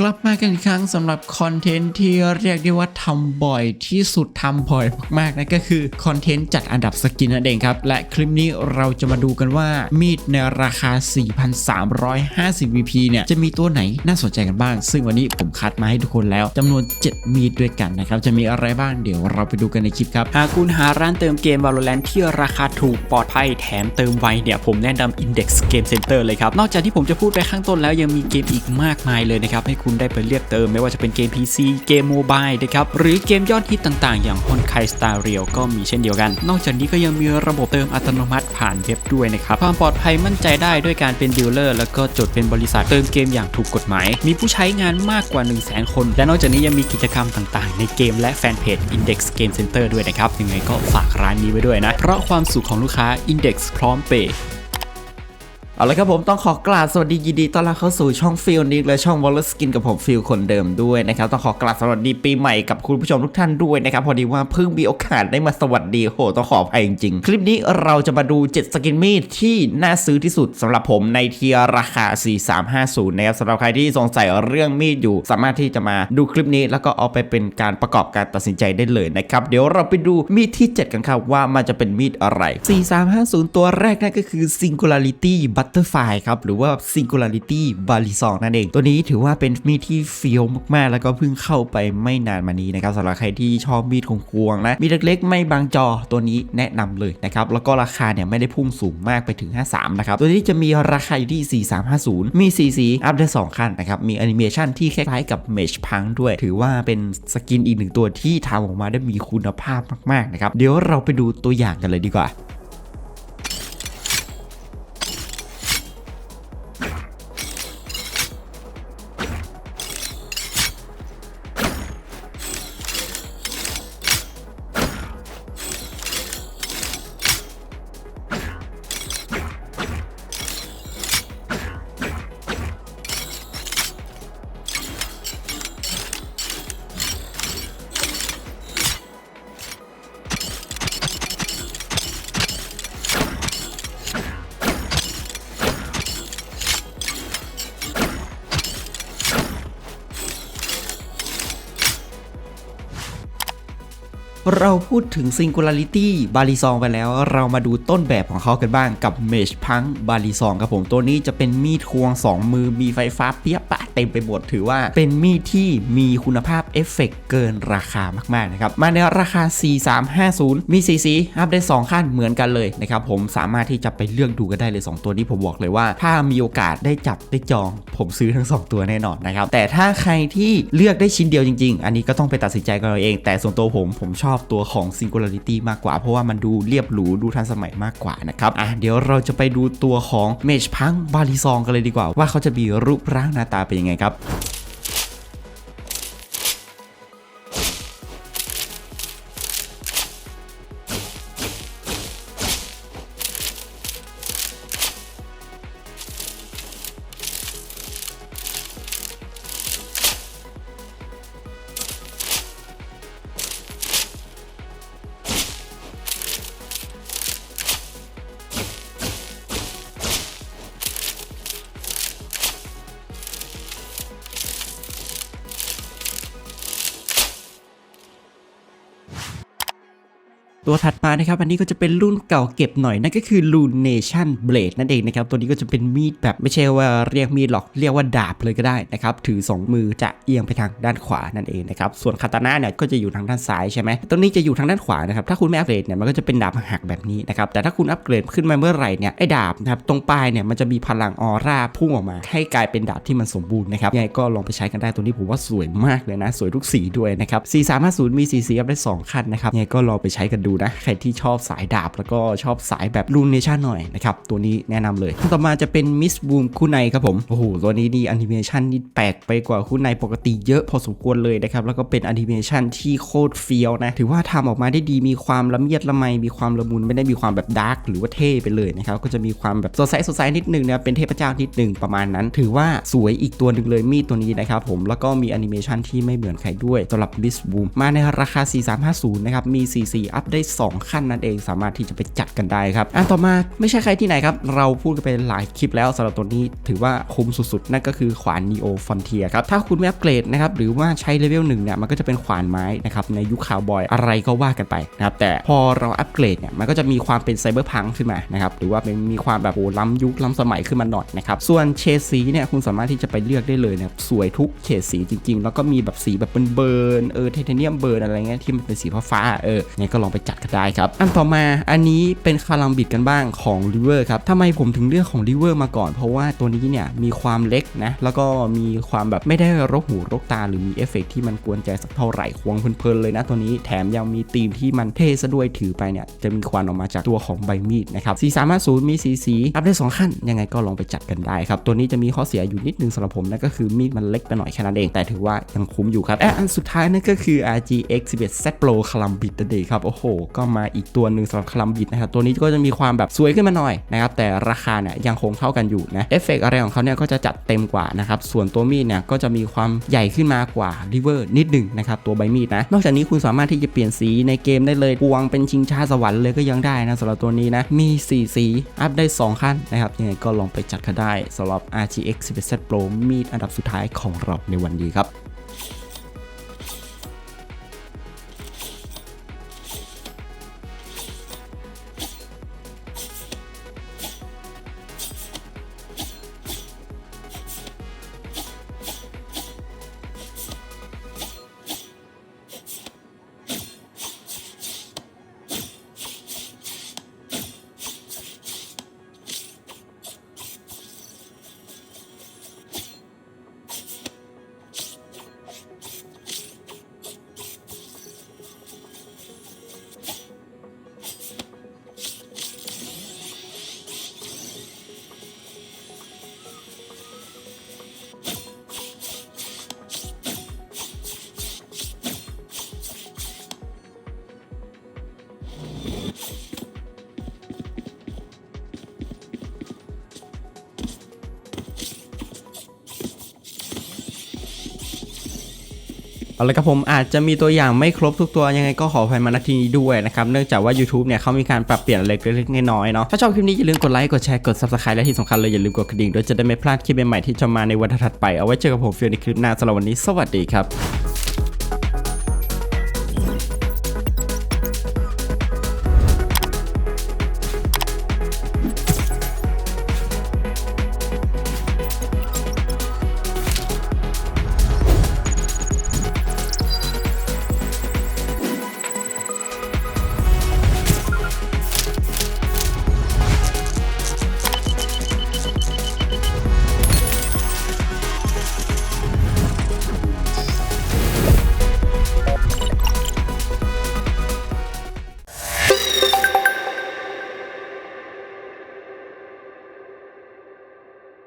กลับมากันอีกครั้งสำหรับคอนเทนต์ที่เรียกได้ว่าทำบ่อยที่สุดทำบ่อยมากๆนั่นก็คือคอนเทนต์จัดอันดับสกินนั่นเองครับ และคลิปนี้เราจะมาดูกันว่ามีดในราคา 4,350 VP เนี่ยจะมีตัวไหนน่าสนใจกันบ้าง ซึ่งวันนี้ผมคัดมาให้ทุกคนแล้วจำนวน 7 มีดด้วยกันนะครับ จะมีอะไรบ้างเดี๋ยวเราไปดูกันในคลิปครับ หากคุณหาร้านเติมเกม Valorant ที่ราคาถูกปลอดภัยแถมเติมไวเนี่ยผมแนะนำ Index Game Center เลยครับนอกจากที่ผมจะพูดไปข้างต้นแล้วยังมีเกมอีกมากมายเลยนะครับให้คุณได้ไปเลือกเติม ไม่ว่าจะเป็นเกม PC เกมโมบายนะครับหรือเกมยอดฮิตต่างๆ อย่าง Honkai Star Rail ก็มีเช่นเดียวกัน นอกจากนี้ก็ยังมีระบบเติมอัตโนมัติผ่านเว็บด้วยนะครับความปลอดภัยมั่นใจได้ด้วยการเป็นดีลเลอร์แล้วก็จดเป็นบริษัทเติมเกมอย่างถูกกฎหมาย มีผู้ใช้งานมากกว่า 1 0 0 0 0แคน และนอกจากนี้ยังมีกิจกรรมต่างๆ ในเกมและแฟนเพจ Index Game Center ด้วยนะครับยังไงก็ฝากร้านนี้ไว้ด้วยนะเพราะความสุขของลูกค้า Index พร้อมเปย์ เอาละครับผมต้องขอกราบสวัสดียินดีต้อนรับเข้าสู่ช่องฟิลนิกและช่องวอลเลอร์สกินกับผมฟิลคนเดิมด้วยนะครับต้องขอกราบสวัสดีปีใหม่กับคุณผู้ชมทุกท่านด้วยนะครับพอดีว่าเพิ่งมีโอกาสได้มาสวัสดีโหต้องขออภัยจริงๆ คลิปนี้เราจะมาดู 7 สกินมีดที่น่าซื้อที่สุดสำหรับผมในเทียร์ราคา 4350 นะครับสำหรับใครที่สงสัยเรื่องมีดอยู่ สามารถที่จะมาดูคลิปนี้ แล้วก็เอาไปเป็นการประกอบการตัดสินใจได้เลยนะครับเดี๋ยวเราไปดูมีดที่ 7 กันครับว่ามันจะเป็นมีดอะไร 4350 ตัวแรกนั่นก็คือ Singularity Butterfly ครับ หรือว่า Singularity b a l i s o n นั่นเอง ตัวนี้ถือว่าเป็นมีดที่เฟี้ยวมากๆ แล้วก็เพิ่งเข้าไปไม่นานมานี้นะครับสำหรับใครที่ชอบมีดของควงนะ มีดเล็กๆ ไม่บางจอตัวนี้แนะนำเลยนะครับ แล้วก็ราคาเนี่ยไม่ได้พุ่งสูงมากไปถึง 53 นะครับ ตัวนี้จะมีราคาอยู่ที่ 4350 มีสีสี อัพได้ 2 ขั้นนะครับ มีแอนิเมชันที่คล้ายๆกับ Mesh Punk ด้วย ถือว่าเป็นสกินอีกหนึ่งตัวที่ทำออกมาได้มีคุณภาพมากๆนะครับ เดี๋ยวเราไปดูตัวอย่างกันเลยดีกว่า เราพูดถึง Singularity b a l i s o n ไปแล้ว เรามาดูต้นแบบของเขากันบ้างกับ Mesh Punk b a l i s o n ครับผมตัวนี้จะเป็นมีดควง 2 มือมีไฟฟ้าเปียปะเต็มไปหมดถือว่าเป็นมีดที่มีคุณภาพเอฟเฟกต์เกินราคามากๆนะครับ มาในราคา 4350 มีสีสีอัพได้ 2 ขั้นเหมือนกันเลยนะครับผมสามารถที่จะไปเลือกดูกันได้เลย 2 ตัวนี้ผมบอกเลยว่า ถ้ามีโอกาสได้จับได้จอง ผมซื้อทั้ง 2 ตัวแน่นอนนะครับแต่ถ้าใครที่เลือกได้ชิ้นเดียวจริง ๆ อันนี้ก็ต้องไปตัดสินใจกันเอาเอง แต่ส่วนตัวผมผมชอบอบตัวของ Singularity มากกว่า เพราะว่ามันดูเรียบหรูดูทันสมัยมากกว่านะครับอะเดี๋ยวเราจะไปดูตัวของเมชพังบาลีซองกันเลยดีกว่า ว่าเขาจะมีรูปร่างหน้าตาเป็นยังไงครับ ตัวถัดมานะครับอันนี้ก็จะเป็นรุ่นเก่าเก็บหน่อยนั่นก็คือ Lunation Blade นั่นเองนะครับตัวนี้ก็จะเป็นมีดแบบไม่ใช่ว่าเรียกมีดหรอกเรียกว่าดาบเลยก็ได้นะครับถือ 2 มือจะเอียงไปทางด้านขวานั่นเองนะครับส่วนคาตานะเนี่ยก็จะอยู่ทางด้านซ้ายใช่ไหมตัวนี้จะอยู่ทางด้านขวานะครับถ้าคุณไม่อัปเกรดเนี่ยมันก็จะเป็นดาบหักแบบนี้นะครับแต่ถ้าคุณอัปเกรดขึ้นมาเมื่อไหร่เนี่ยไอ้ดาบนะครับตรงปลายเนี่ยมันจะมีพลังออร่าพุ่งออกมา ให้กลายเป็นดาบที่มันสมบูรณ์นะครับยังไงก็ลองไปใช้กันได้ตัวนี้ผมว่าสวยมากเลยนะ สวยทุกสีด้วยนะครับ4350มีสีสีอัพได้สองขั้นนะครับยังไงก็ลองไปใช้กันดูนะ ใครที่ชอบสายดาบ แล้วก็ชอบสายแบบลูนเนชั่นหน่อยนะครับ ตัวนี้แนะนำเลย ต่อมาจะเป็นมิสบูมคู่ในครับผม โอ้โห ตัวนี้นี่แอนิเมชันนี่แปลกไปกว่าคู่ในปกติเยอะพอสมควรเลยนะครับ แล้วก็เป็นแอนิเมชันที่โคตรเฟี้ยวนะ ถือว่าทำออกมาได้ดี มีความละเมียดละไม มีความละมุน ไม่ได้มีความแบบดาร์กหรือว่าเท่ไปเลยนะครับ ก็จะมีความแบบสดใสสดใสนิดนึงนะเป็นเทพเจ้านิดนึงประมาณนั้น ถือว่าสวยอีกตัวหนึ่งเลยมีดตัวนี้นะครับผม แล้วก็มีแอนิเมชันที่ไม่เหมือนใครด้วยสำหรับมิสบูมมาในราคา 4350 นะครับ มี 44 อัพได้2 ขั้นนั่นเองสามารถที่จะไปจัดกันได้ครับอะต่อมาไม่ใช่ใครที่ไหนครับ เราพูดกันไปหลายคลิปแล้วสำหรับตัวนี้ถือว่าคุ้มสุดๆ นั่นก็คือขวาน Neo Frontier ครับ ถ้าคุณไม่อัปเกรดนะครับหรือว่าใช้เลเวลหนึ่งเนี่ยมันก็จะเป็นขวานไม้นะครับในยุคคาวบอยอะไรก็ว่ากันไปนะครับแต่พอเราอัปเกรดเนี่ยมันก็จะมีความเป็นไซเบอร์พังขึ้นมานะครับหรือว่าเป็นมีความแบบโอ้ล้ำยุคล้ำสมัยขึ้นมาหน่อยนะครับส่วนเฉดสีเนี่ยคุณสามารถที่จะไปเลือกได้เลยนะครับสวยทุกเฉดสีจริง ๆ แล้วก็มีแบบสีแบบเบิร์นเออไทเทเนียมเบิร์นอะไรเงี้ยที่มันเป็นสีฟ้าเอองั้นก็ลองไปจัดกันได้ครับ อันต่อมาอันนี้เป็นคาลัมบิดกันบ้างของ River ครับทำไมผมถึงเลือกของ River มาก่อน เพราะว่าตัวนี้เนี่ยมีความเล็กนะ แล้วก็มีความแบบไม่ได้รกหูรกตาหรือมีเอฟเฟกต์ที่มันกวนใจสักเท่าไหร่ควงเพลินๆเลยนะตัวนี้แถมยังมีธีมที่มันเท่ซะด้วยถือไปเนี่ยจะมีควันออกมาจากตัวของใบมีดนะครับสีสามารถศูนย์มีสีสีอัพได้สองขั้นยังไงก็ลองไปจัดกันได้ครับตัวนี้จะมีข้อเสียอยู่นิดนึงสำหรับผมนั่นก็คือมีดมันเล็กไปหน่อยแค่นั้นเอง แต่ถือว่ายังคุ้มอยู่ครับและอันสุดท้ายนั่นก็คือ RGX 11 Z Pro คลัมบิดนั่นเองครับโอ้โหก็มาอีกตัวหนึ่งสำหรับคลัมบิดนะครับตัวนี้ก็จะมีความแบบสวยขึ้นมาหน่อยนะครับแต่ราคาเนี่ยยังคงเท่ากันอยู่นะเอฟเฟกต์อะไรของเขาเนี่ยก็จะจัดเต็มกว่านะครับส่วนตัวมีดเนี่ยก็จะมีความใหญ่ขึ้นมากว่า River นิดหนึ่งนะครับตัวใบมีดนะนอกจากนี้คุณสามารถที่จะเปลี่ยนสีในเกมได้เลยพวงเป็นชิงชาสวรรค์เลยก็ยังได้นะสำหรับตัวนี้นะมีสีสีอัพได้ 2 ขั้นนะครับยังไงก็ลองไปจัดกันได้สำหรับ RTX 11 Z Pro มีดอันดับสุดท้ายของเราในวันนี้ครับ เอาละครับผมอาจจะมีตัวอย่างไม่ครบทุกตัวยังไงก็ขออภัยมาณที่นี้ด้วยนะครับเนื่องจากว่า YouTube เนี่ยเขามีการปรับเปลี่ยนอะไรเล็กๆน้อยๆเนาะถ้าชอบคลิปนี้อย่าลืมกดไลค์กดแชร์กด Subscribe และที่สำคัญเลยอย่าลืมกดกระดิ่งด้วยจะได้ไม่พลาดคลิปใหม่ๆที่จะมาในวันถัดไปเอาไว้เจอกับผมฟิวในคลิปหน้าสำหรับวันนี้สวัสดีครับ